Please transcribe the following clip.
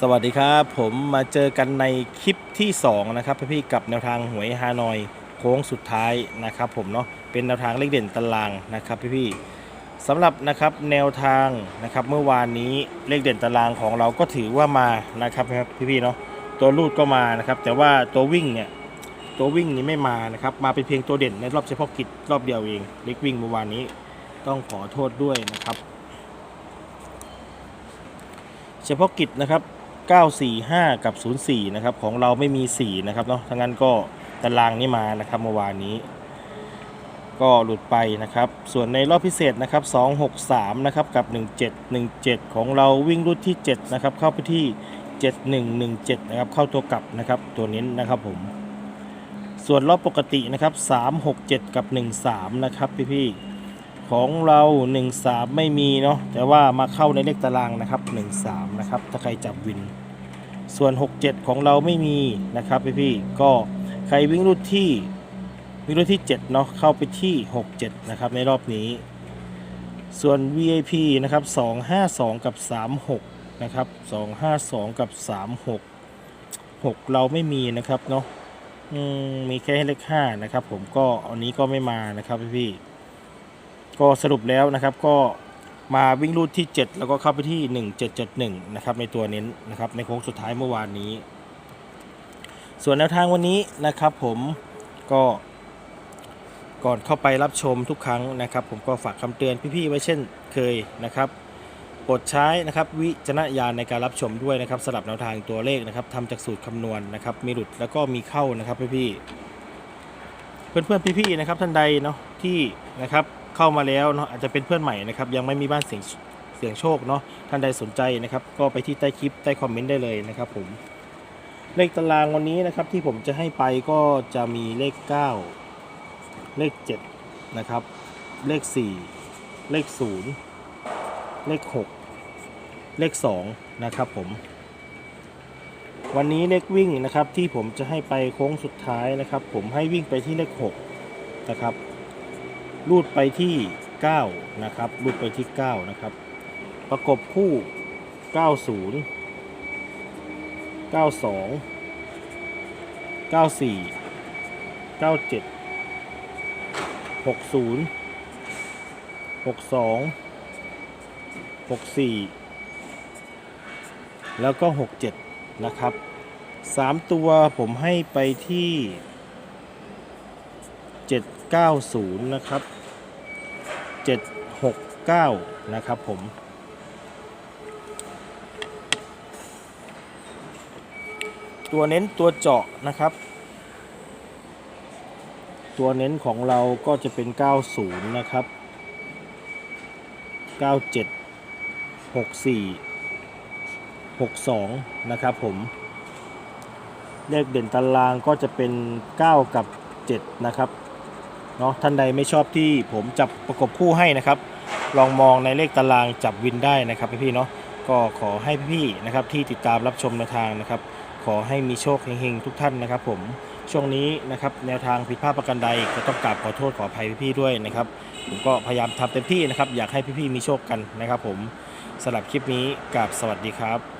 สวัสดีครับ ผมมาเจอกันในคลิปที่ 2 นะครับพี่ๆกับแนวทางหวยฮานอยโค้งสุดท้ายนะครับผมเนาะเป็นแนวทางเลขเด่นตารางนะครับพี่ๆสำหรับนะครับแนวทางนะครับเมื่อวานนี้เลขเด่นตารางของเราก็ถือว่ามานะครับพี่ๆเนาะตัวรูดก็มานะครับ แต่ว่าตัววิ่งเนี่ยตัววิ่งนี่ไม่มานะครับมาเป็นเพียงตัวเด่นในรอบเฉพาะกิจรอบเดียวเองเลขวิ่งเมื่อวานนี้ต้องขอโทษด้วยนะครับ เฉพาะกิจนะครับ 945 กับ 04 นะครับ ของเราไม่มี 4 นะครับเนาะทั้งนั้นก็ตารางนี้มานะครับเมื่อวานนี้ ก็หลุดไปนะครับ ส่วนในรอบพิเศษนะครับ 263 นะครับ กับ 1717 ของเราวิ่งรุ่นที่ 7 นะครับ เข้าไปที่ 7117 นะครับ เข้าตัวกลับนะครับ ตัวเน้นนะครับผม ส่วนรอบปกตินะครับ 367 กับ 13 นะครับพี่ๆ ของเรา 1-3 ไม่มีเนาะแต่ว่ามาเข้าในเลขตารางนะครับ 1-3 นะครับ ถ้าใครจับวิน ส่วน 6-7 ของเราไม่มีนะครับพี่ๆก็ใครวิ่งรุ่นที่วิ่งรุ่นที่ 7 เนาะเข้าไปที่ 6-7 นะครับในรอบนี้ ส่วน VIP นะครับ 252 กับ 36 นะครับ 252 กับ 36 6 เราไม่มีนะครับเนาะมีแค่เลข5นะครับ ผมก็อันนี้ก็ไม่มานะครับพี่ๆ ก็สรุปแล้วนะครับก็มาวิ่งรูดที่ 7 แล้วก็เข้าไปที่ 1771นะครับในตัวเน้นนะครับในโค้งสุดท้ายเมื่อวานนี้ ส่วนแนวทางวันนี้นะครับผมก็ก่อนเข้าไปรับชมทุกครั้งนะครับ ผมก็ฝากคำเตือนพี่ๆไว้เช่นเคยนะครับโปรดใช้นะครับวิจารณญาณในการรับชมด้วยนะครับสลับแนวทางตัวเลขนะครับทำจากสูตรคำนวณนะครับมีหลุดแล้วก็มีเข้านะครับพี่ๆเพื่อนๆพี่ๆนะครับท่านใดเนาะที่นะครับ เข้ามาแล้วเนาะอาจจะเป็นเพื่อนใหม่นะครับยังไม่มีบ้านเสียงเสียงโชคเนาะท่านใดสนใจนะครับ ก็ไปที่ใต้คลิปใต้คอมเมนต์ได้เลยนะครับผมเลขตารางวันนี้นะครับที่ผมจะให้ไปก็จะมีเลข 9 เลข 7 นะครับ เลข 4 เลข 0 เลข 6 เลข 2 นะครับผม วันนี้เลขวิ่งนะครับที่ผมจะให้ไปโค้งสุดท้ายนะครับ ผมให้วิ่งไปที่เลข 6 นะครับ รูดไปที่9นะครับรูดไปที่9นะครับ ประกบคู่ 90 92 94 97 60 62 64 แล้วก็ 67 นะครับ 3 ตัวผมให้ไปที่ 7 790 นะครับ 769 นะครับผม ตัวเน้นตัวเจาะนะครับ ตัวเน้นของเราก็จะเป็น 90 นะครับ 97 64 62 นะครับผม เลขเด่นตารางก็จะเป็น 9 กับ 7 นะครับ เนาะท่านใดไม่ชอบที่ผมจับประกบคู่ให้นะครับ ลองมองในเลขตารางจับวินได้นะครับพี่ๆเนาะก็ขอให้พี่ๆนะครับที่ติดตามรับชมแนวทางนะครับ ขอให้มีโชคเฮงๆทุกท่านนะครับ ผมช่วงนี้นะครับแนวทางผิดพลาดประกันใดก็ต้องกราบขอโทษขออภัยพี่ๆด้วยนะครับ ผมก็พยายามทำเต็มที่นะครับ อยากให้พี่ๆมีโชคกันนะครับ ผมสำหรับคลิปนี้กราบสวัสดีครับ